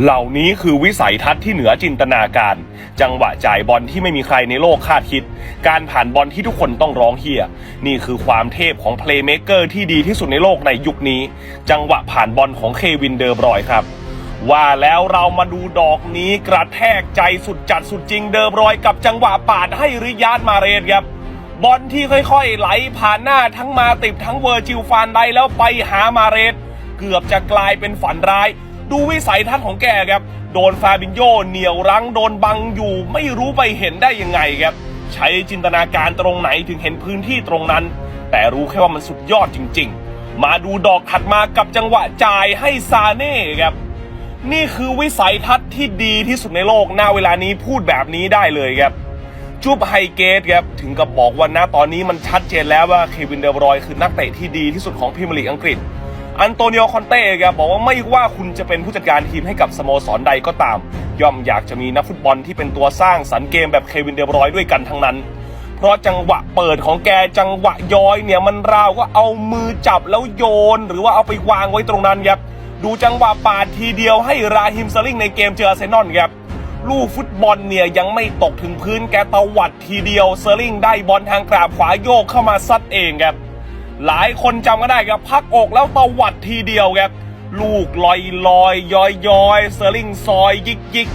เหล่านี้คือวิสัยทัศน์ที่เหนือจินตนาการ จังหวะจ่ายบอลที่ไม่มีใครในโลกคาดคิด การผ่านบอลที่ทุกคนต้องร้องเฮียนี่คือความเทพของเพลย์เมกเกอร์ที่ดีที่สุดในโลกในยุคนี้ จังหวะผ่านบอลของเควินเดอร์บรอยครับ ว่าแล้วเรามาดูดอกนี้กระแทกใจสุดจัดสุดจริงเดอร์บรอยกับจังหวะปาดให้ริยาดมาเรนครับบอลที่ค่อยๆ ไหลผ่านหน้าทั้งมาติบทั้งเวอร์จิลฟานไดแล้วไปหามาเรสเกือบจะกลายเป็นฝันร้าย ดูวิสัยทัศน์ของแกครับ โดนฟาบินโยเหนียวรั้งโดนบังอยู่ ไม่รู้ไปเห็นได้ยังไงครับ ใช้จินตนาการตรงไหนถึงเห็นพื้นที่ตรงนั้น แต่รู้แค่ว่ามันสุดยอดจริง ๆ มาดูดอกถัดมากับจังหวะจ่ายให้ซาเน่ครับนี่คือวิสัยทัศน์ที่ดีที่สุดในโลกหน้าเวลานี้พูดแบบนี้ได้เลยครับจูบไฮเกตครับถึงกับบอกว่านะตอนนี้มันชัดเจนแล้วว่าเควินเดบรอยคือนักเตะที่ดีที่สุดของพรีเมียร์ลีกอังกฤษ อันโตนิโอคอนเต้ครับบอกว่าไม่ว่าคุณจะเป็นผู้จัดการทีมให้กับสโมสรใดก็ตาม ย่อมอยากจะมีนักฟุตบอลที่เป็นตัวสร้างสรรค์เกมแบบเควินเดบรอยน์ด้วยกันทั้งนั้น เพราะจังหวะเปิดของแกจังหวะย้อยเนี่ยมันราวก็เอามือจับแล้วโยน หรือว่าเอาไปวางไว้ตรงนั้นครับดูจังหวะปาดทีเดียวให้ราฮิมสลิงในเกมเจออาร์เซนอลครับลูกฟุตบอลเนี่ยยังไม่ตกถึงพื้นแกตวัดทีเดียวเซอร์ลิงได้บอลทางกราบขวาโยกเข้ามาซัดเองครับ หลายคนจำก็ได้ครับพักอกแล้วตวัดทีเดียวครับลูกลอยลอยย้อยย้อยเซอร์ลิงซอยยิกยิก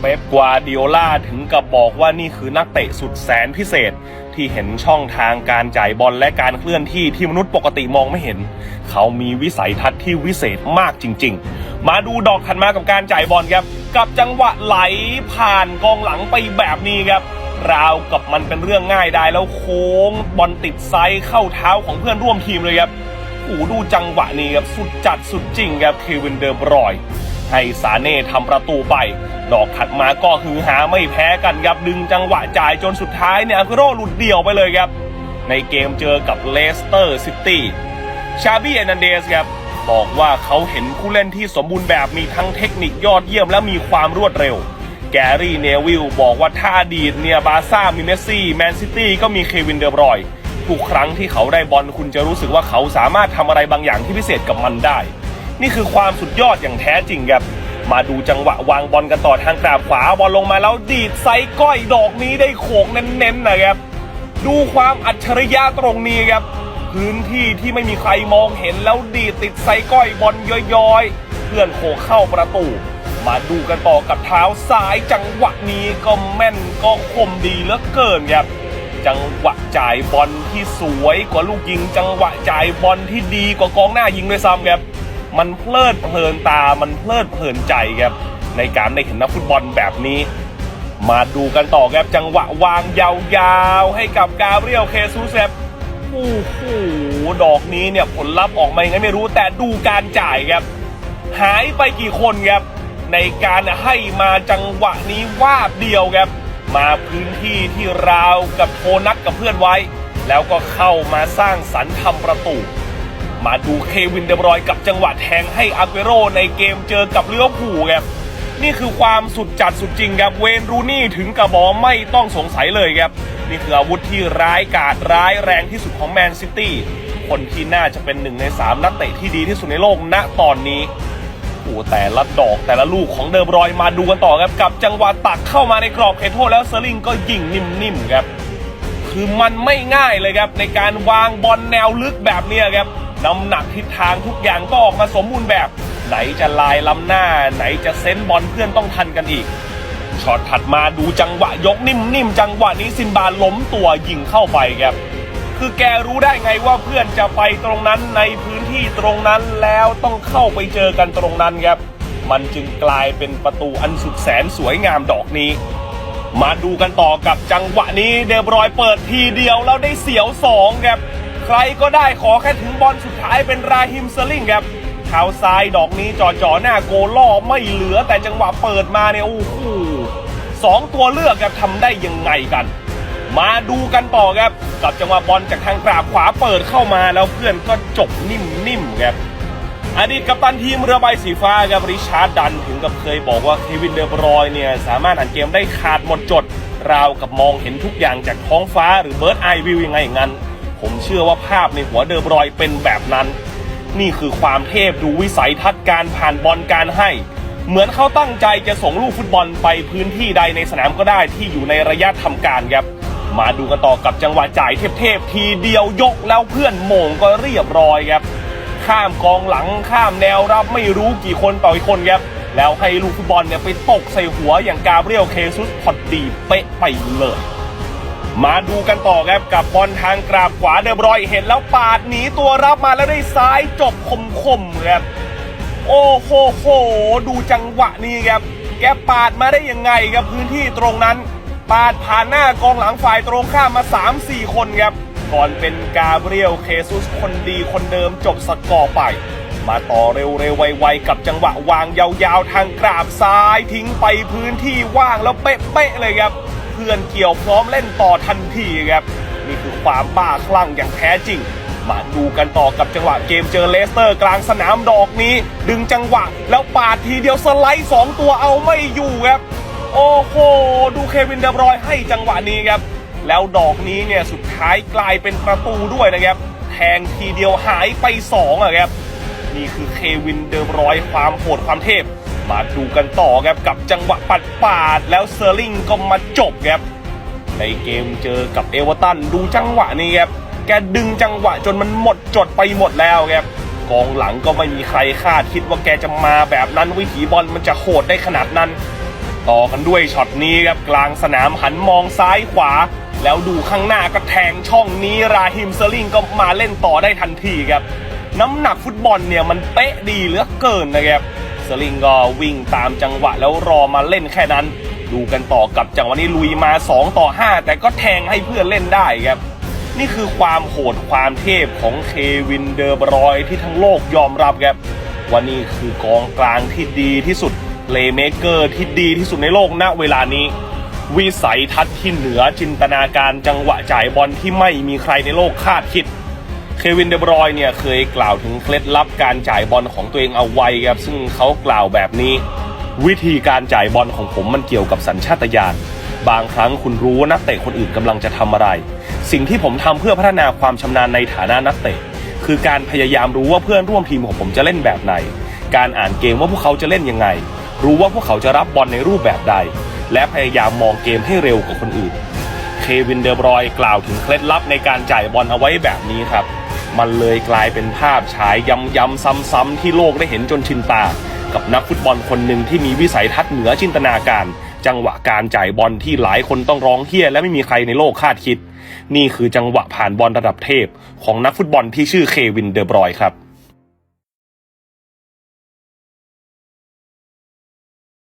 เป๊ปกวาดิโอลาถึงกับบอกว่านี่คือนักเตะสุดแสนพิเศษ ที่เห็นช่องทางการจ่ายบอลและการเคลื่อนที่ที่มนุษย์ปกติมองไม่เห็น เขามีวิสัยทัศน์ที่วิเศษมากจริง ๆ มาดูดอกถัดมากับการจ่ายบอลครับ กับจังหวะไหลผ่านกองหลังไปแบบนี้ครับ ราวกับมันเป็นเรื่องง่ายได้แล้วโค้งบอลติดไซส์เข้าเท้าของเพื่อนร่วมทีมเลยครับโอ้ดูจังหวะนี้ครับสุดจัดสุดจริงครับเควินเดอร์บรอย ให้ซาเน่ทำประตูไป ดอกถัดมาก็ฮือหาไม่แพ้กันครับดึงจังหวะจ่ายจนสุดท้ายเนี่ยอากุโรหลุดเดี่ยวไปเลยครับ ในเกมเจอกับเลสเตอร์ซิตี้ชาบี้เอนันเดสครับบอกว่าเขาเห็นผู้เล่นที่สมบูรณ์แบบมีทั้งเทคนิคยอดเยี่ยมและมีความรวดเร็ว แกรี่เนวิลบอกว่าถ้าอดีตเนี่ยบาร์ซ่ามีเมสซี่แมนซิตี้ก็มีเควินเดอบรอยทุกครั้งที่เขาได้บอลคุณจะรู้สึกว่าเขาสามารถทำอะไรบางอย่างที่พิเศษกับมันได้ นี่คือความสุดยอดอย่างแท้จริงครับ มาดูจังหวะวางบอลกันต่อทางกราบขวาบอลลงมาแล้วดีดไซก้อยดอกนี้ได้โขกเน้นๆนะครับ ดูความอัจฉริยะตรงนี้ครับ พื้นที่ที่ไม่มีใครมองเห็นแล้วดีดติดไซก้อยบอลย้อยๆ เพื่อนโขกเข้าประตู มาดูกันต่อกับเท้าซ้ายจังหวะนี้ก็แม่นก็คมดีเหลือเกินครับจังหวะจ่ายบอลที่สวยกว่าลูกยิง จังหวะจ่ายบอลที่ดีกว่ากองหน้ายิงด้วยซ้ำครับ มันเพลิดเพลินตามันเพลิดเพลินใจครับ ในการได้เห็นนักฟุตบอลแบบนี้ มาดูกันต่อครับจังหวะวางยาวๆ ให้กับกาเบรียลเคซูเซฟโอ้โหดอกนี้เนี่ยผลลัพธ์ออกมายังไงไม่รู้แต่ดูการจ่ายครับ หายไปกี่คนครับ ในการให้มาจังหวะนี้ว่าเดียวครับ มาพื้นที่ที่ราวกับโทนักกับเพื่อนไว้ แล้วก็เข้ามาสร้างสรรค์ทำประตู มาดูเควินเดบรอยกับจังหวะแทงให้อาเกโรในเกมเจอกับเลี้ยวผูลครับนี่คือความสุดจัดสุดจริงครับ เวนรูนี่ถึงกับบอไม่ต้องสงสัยเลยครับ นี่คืออาวุธที่ร้ายกาจร้ายแรงที่สุดของแมนซิตี้คนที่น่าจะเป็นหนึ่งในสามนักเตะที่ดีที่สุดในโลกณตอนนี้ โอ้แต่ละดอกแต่ละลูกของเดอร์บรอยมาดูกันต่อครับกับจังหวะตักเข้ามาในกรอบเขตโทษแล้วเซอร์ลิงก็ยิงนิ่มๆครับ คือมันไม่ง่ายเลยครับ ในการวางบอลแนวลึกแบบนี้ครับน้ำหนักทิศทางทุกอย่างก็ออกมาสมบูรณ์แบบ ไหนจะลายล้ำหน้า ไหนจะเซนบอลเพื่อนต้องทันกันอีกช็อตถัดมาดูจังหวะยกนิ่มๆจังหวะนี้ซินบาล้มตัวยิงเข้าไปครับ คือแกรู้ได้ไงว่าเพื่อนจะไปตรงนั้นในพื้นที่ตรงนั้นแล้วต้องเข้าไปเจอกันตรงนั้นครับ มันจึงกลายเป็นประตูอันสุดแสนสวยงามดอกนี้ มาดูกันต่อกับจังหวะนี้เดบรอยเปิดทีเดียวแล้วได้เสียวสองครับ ใครก็ได้ขอแค่ถึงบอลสุดท้ายเป็นราฮิมเซร์ลิงครับเท้าซ้ายดอกนี้จ่อจ่อหน้าโกล่อไม่เหลือแต่จังหวะเปิดมาเนี่ยโอ้โหสองตัวเลือกครับทำได้ยังไงกัน มาดูกันต่อครับ กับจังหวะบอลจากทางกราบขวาเปิดเข้ามาแล้วเพื่อนก็จบนิ่มๆครับอดีตกัปตันทีมเรือใบสีฟ้าครับริชาร์ดดันถึงกับเคยบอกว่าเควินเดอบรอยเนี่ยสามารถอ่านเกมได้ขาดหมดจด ราวกับมองเห็นทุกอย่างจากท้องฟ้าหรือเบิร์ดไอวิวยังไงอย่างนั้น ผมเชื่อว่าภาพในหัวเดอบรอยเป็นแบบนั้น นี่คือความเทพดูวิสัยทัศน์การผ่านบอลการให้ เหมือนเขาตั้งใจจะส่งลูกฟุตบอลไปพื้นที่ใดในสนามก็ได้ที่อยู่ในระยะทำการครับ มาดูกันต่อกับจังหวะจ่ายเทพๆทีเดียวยกแล้วเพื่อนโม่งก็เรียบร้อยครับ ข้ามกองหลังข้ามแนวรับไม่รู้กี่คนต่ออีกคนครับ แล้วให้ลูกฟุตบอลเนี่ยไปตกใส่หัวอย่างกาเบรียลเคซุสพอดดีเป๊ะไปเลยมาดูกันต่อครับกับบอลทางกราบขวาเดบรอยเห็นแล้วปาดหนีตัวรับมาแล้วได้ซ้ายจบคมๆครับโอ้โหโหดูจังหวะนี้ครับ แกปาดมาได้ยังไงครับพื้นที่ตรงนั้น ปาดผ่านหน้ากองหลังฝ่ายตรงข้ามมา 3-4 คนครับ ก่อนเป็นกาเบรียลเคซุสคนดีคนเดิมจบสกอร์ไป มาต่อเร็วๆ ไวๆ กับจังหวะวางยาวๆ ทางกราบซ้ายทิ้งไปพื้นที่ว่างแล้วเป๊ะๆ เลยครับ เพื่อนเกี่ยวพร้อมเล่นต่อทันทีครับ นี่คือความบ้าคลั่งอย่างแท้จริงมาดูกันต่อกับจังหวะเกมเจอเลสเตอร์กลางสนามดอกนี้ ดึงจังหวะแล้วปาดทีเดียวสไลด์สองตัวเอาไม่อยู่ครับ โอ้โห ดูเควินเดบรอยให้จังหวะนี้ครับ แล้วดอกนี้เนี่ยสุดท้ายกลายเป็นประตูด้วยนะครับ แทงทีเดียวหายไปสองอะครับ นี่คือเควินเดบรอยความโหดความเทพ มาดูกันต่อครับกับจังหวะปัดปาด แล้วเซอร์ลิงก็มาจบครับ ในเกมเจอกับเอเวอร์ตันดูจังหวะนี้ครับ แกดึงจังหวะจนมันหมดจดไปหมดแล้วครับกองหลังก็ไม่มีใครคาดคิดว่าแกจะมาแบบนั้นวิถีบอลมันจะโหดได้ขนาดนั้น ต่อกันด้วยช็อตนี้ครับกลางสนามหันมองซ้ายขวา แล้วดูข้างหน้าก็แทงช่องนี้ราฮิมเซร์ลิงก็มาเล่นต่อได้ทันทีครับ น้ำหนักฟุตบอลเนี่ยมันเป๊ะดีเหลือเกินนะครับเซร์ลิงก็วิ่งตามจังหวะแล้วรอมาเล่นแค่นั้น ดูกันต่อกับจังหวะนี้ลุยมา 2 ต่อ 5 แต่ก็แทงให้เพื่อนเล่นได้ครับ นี่คือความโหดความเทพของเควินเดอร์บรอยที่ทั้งโลกยอมรับครับว่านี่คือกองกลางที่ดีที่สุด เลเมเกอร์ที่ดีที่สุดในโลกณเวลานี้ วิสัยทัศน์ที่เหนือจินตนาการจังหวะจ่ายบอลที่ไม่มีใครในโลกคาดคิด เควินเดบรอยเนี่ยเคยกล่าวถึงเคล็ดลับการจ่ายบอลของตัวเองเอาไว้ครับ ซึ่งเขากล่าวแบบนี้ วิธีการจ่ายบอลของผมมันเกี่ยวกับสัญชาตญาณบางครั้งคุณรู้ว่านักเตะคนอื่นกำลังจะทำอะไร สิ่งที่ผมทำเพื่อพัฒนาความชำนาญในฐานะนักเตะ คือการพยายามรู้ว่าเพื่อนร่วมทีมของผมจะเล่นแบบไหน การอ่านเกมว่าพวกเขาจะเล่นยังไง รู้ว่าพวกเขาจะรับบอลในรูปแบบใด และพยายามมองเกมให้เร็วกว่าคนอื่น เควินเดอบรอย์กล่าวถึงเคล็ดลับในการจ่ายบอลเอาไว้แบบนี้ครับ มันเลยกลายเป็นภาพฉายย้ำๆซ้ำๆที่โลกได้เห็นจนชินตา กับนักฟุตบอลคนหนึ่งที่มีวิสัยทัศน์เหนือจินตนาการ จังหวะการจ่ายบอลที่หลายคนต้องร้องเฮี้ยและไม่มีใครในโลกคาดคิด นี่คือจังหวะผ่านบอลระดับเทพ ของนักฟุตบอลที่ชื่อเควินเดอบรอย์ครับ